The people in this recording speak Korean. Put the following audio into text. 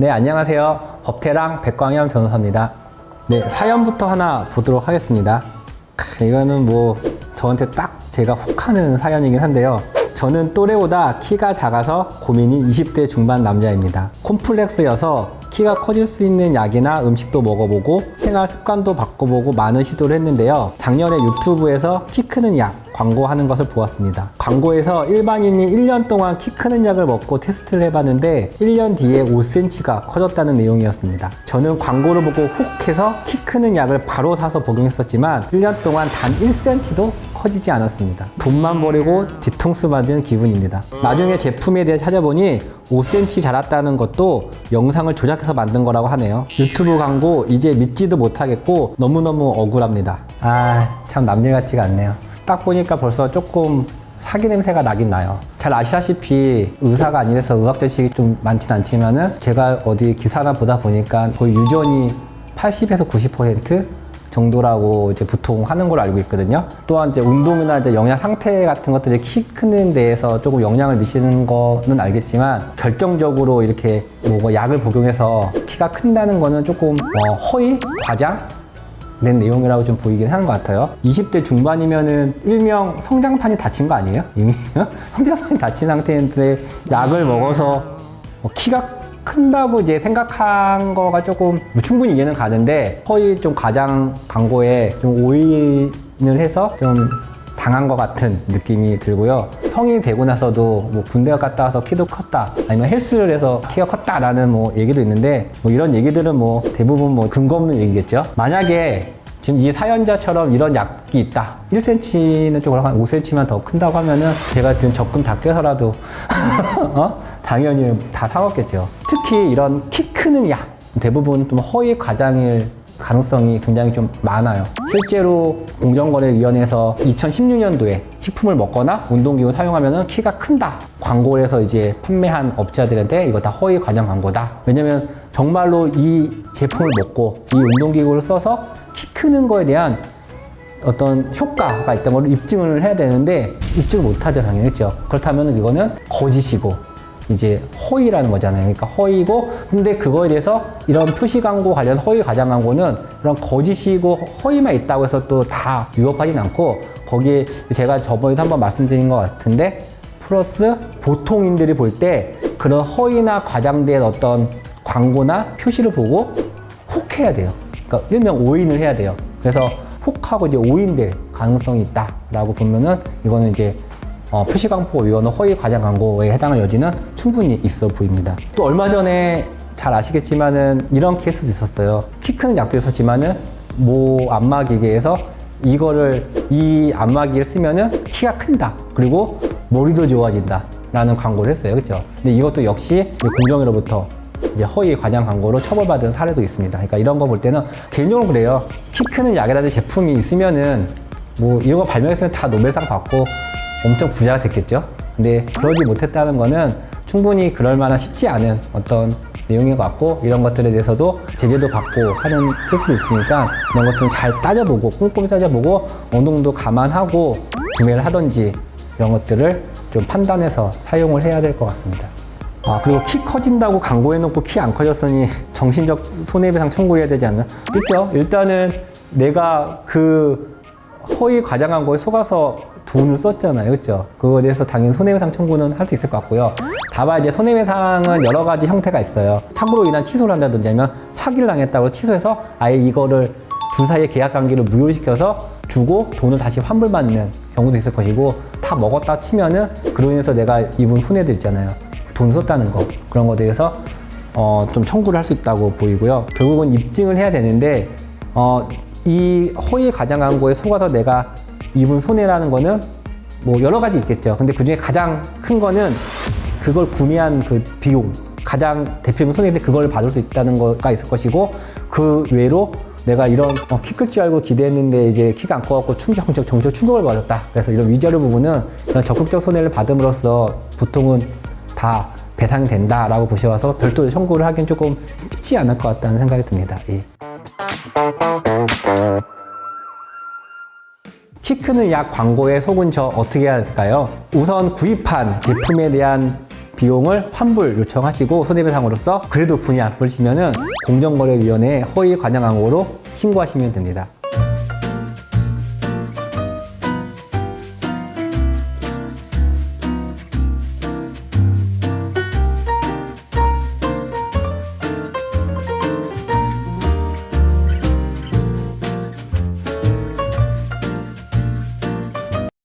네, 안녕하세요. 법태랑 백광현 변호사입니다. 네, 사연부터 하나 보도록 하겠습니다. 크, 이거는 뭐 저한테 딱 제가 혹하는 사연이긴 한데요. 저는 또래보다 키가 작아서 고민인 20대 중반 남자입니다. 콤플렉스여서 키가 커질 수 있는 약이나 음식도 먹어보고 생활 습관도 바꿔보고 많은 시도를 했는데요. 작년에 유튜브에서 키 크는 약 광고하는 것을 보았습니다. 광고에서 일반인이 1년 동안 키 크는 약을 먹고 테스트를 해봤는데 1년 뒤에 5cm가 커졌다는 내용이었습니다. 저는 광고를 보고 혹해서 키 크는 약을 바로 사서 복용했었지만 1년 동안 단 1cm도 커지지 않았습니다. 돈만 버리고 뒤통수 맞은 기분입니다. 나중에 제품에 대해 찾아보니 5cm 자랐다는 것도 영상을 조작해서 만든 거라고 하네요. 유튜브 광고 이제 믿지도 못하겠고 너무너무 억울합니다. 아, 참 남들 같지가 않네요. 딱 보니까 벌써 조금 사기 냄새가 나긴 나요. 잘 아시다시피 의사가 아니라서 의학 지식이 좀 많진 않지만은 제가 어디 기사나 보다 보니까 거의 유전이 80에서 90% 정도라고 이제 보통 하는 걸로 알고 있거든요. 또한 이제 운동이나 이제 영양 상태 같은 것들이 키 크는 데에서 조금 영향을 미치는 거는 알겠지만 결정적으로 이렇게 뭐 약을 복용해서 키가 큰다는 거는 조금 어, 허위 과장 낸 내용이라고 좀 보이긴 하는 것 같아요. 20대 중반이면은 일명 성장판이 다친 거 아니에요? 이미 성장판이 다친 상태인데 약을 먹어서 뭐 키가 큰다고 이제 생각한 거가 조금 뭐 충분히 이해는 가는데 거의 좀 과장 광고에 좀 오인을 해서 좀 당한 것 같은 느낌이 들고요. 성인이 되고 나서도 뭐 군대 갔다 와서 키도 컸다 아니면 헬스를 해서 키가 컸다라는 뭐 얘기도 있는데 뭐 이런 얘기들은 뭐 대부분 뭐 근거 없는 얘기겠죠. 만약에 지금 이 사연자처럼 이런 약이 있다. 1cm는 조금 한 5cm만 더 큰다고 하면은 제가 지금 적금 다 깨서라도 어? 당연히 다 사먹겠죠. 특히 이런 키 크는 약 대부분 좀 허위 과장일 가능성이 굉장히 좀 많아요. 실제로 공정거래위원회에서 2016년도에 식품을 먹거나 운동기구 사용하면 키가 큰다. 광고를 해서 이제 판매한 업자들한테 이거 다 허위 과장 광고다. 왜냐면 정말로 이 제품을 먹고 이 운동기구를 써서 키 크는 거에 대한 어떤 효과가 있다는 걸 입증을 해야 되는데 입증을 못하죠 당연히. 그렇죠? 그렇다면 이거는 거짓이고 이제 허위라는 거잖아요. 그러니까 허위고 근데 그거에 대해서 이런 표시 광고 관련 허위 과장 광고는 이런 거짓이고 허위만 있다고 해서 또 다 위협하진 않고 거기에 제가 저번에도 한번 말씀드린 것 같은데 플러스 보통인들이 볼 때 그런 허위나 과장된 어떤 광고나 표시를 보고 혹 해야 돼요. 그러니까 일명 오인을 해야 돼요. 그래서 혹하고 이제 오인될 가능성이 있다라고 보면은 이거는 이제 어, 표시광고위원회 허위 과장 광고에 해당할 여지는 충분히 있어 보입니다. 또 얼마 전에 잘 아시겠지만은 이런 케이스도 있었어요. 키 크는 약도 있었지만은 모 안마기계에서 이거를 이 안마기를 쓰면은 키가 큰다. 그리고 머리도 좋아진다. 라는 광고를 했어요. 그렇죠? 근데 이것도 역시 이제 공정위로부터 이제 허위 과장 광고로 처벌받은 사례도 있습니다. 그러니까 이런 거 볼 때는 개인적으로 그래요. 키 크는 약이라든지 제품이 있으면은 뭐 이런 거 발명했으면 다 노벨상 받고 엄청 부자가 됐겠죠. 근데 그러지 못했다는 거는 충분히 그럴 만한 쉽지 않은 어떤 내용인 것 같고 이런 것들에 대해서도 제재도 받고 하는 케이스도 있으니까 이런 것들은 잘 따져보고 꼼꼼히 따져보고 어느 정도 감안하고 구매를 하든지 이런 것들을 좀 판단해서 사용을 해야 될 것 같습니다. 아, 그리고 키 커진다고 광고해놓고 키 안 커졌으니 정신적 손해배상 청구해야 되지 않나? 있죠. 일단은 내가 그 허위 과장 광고에 속아서 돈을 썼잖아요. 그렇죠? 그거에 대해서 당연히 손해배상 청구는 할 수 있을 것 같고요. 다만 이제 손해배상은 여러 가지 형태가 있어요. 착오로 인한 취소를 한다든지 아니면 사기를 당했다고 취소해서 아예 이거를 둘 사이의 계약 관계를 무효시켜서 주고 돈을 다시 환불받는 경우도 있을 것이고 다 먹었다 치면은 그로 인해서 내가 입은 손해들 있잖아요. 돈 썼다는 거 그런 거에 대해서 어, 좀 청구를 할 수 있다고 보이고요. 결국은 입증을 해야 되는데 어, 이 허위 가장 광고에 속아서 내가 입은 손해라는 거는 뭐 여러 가지 있겠죠. 근데 그 중에 가장 큰 거는 그걸 구매한 그 비용 가장 대표적인 손해인데 그걸 받을 수 있다는 거가 있을 것이고 그 외로 내가 이런 어, 키클 줄 알고 기대했는데 이제 키가 안 커갖고 충격적 정적 충격을 받았다. 그래서 이런 위자료 부분은 적극적 손해를 받음으로써 보통은 다 배상이 된다라고 보셔서 별도로 청구를 하긴 조금 쉽지 않을 것 같다는 생각이 듭니다. 예. 키 크는 약 광고에 속은 저 어떻게 해야 될까요? 우선 구입한 제품에 대한 비용을 환불 요청하시고 손해배상으로서 그래도 분이 안 풀리시면은 공정거래위원회에 허위 관여 광고로 신고하시면 됩니다.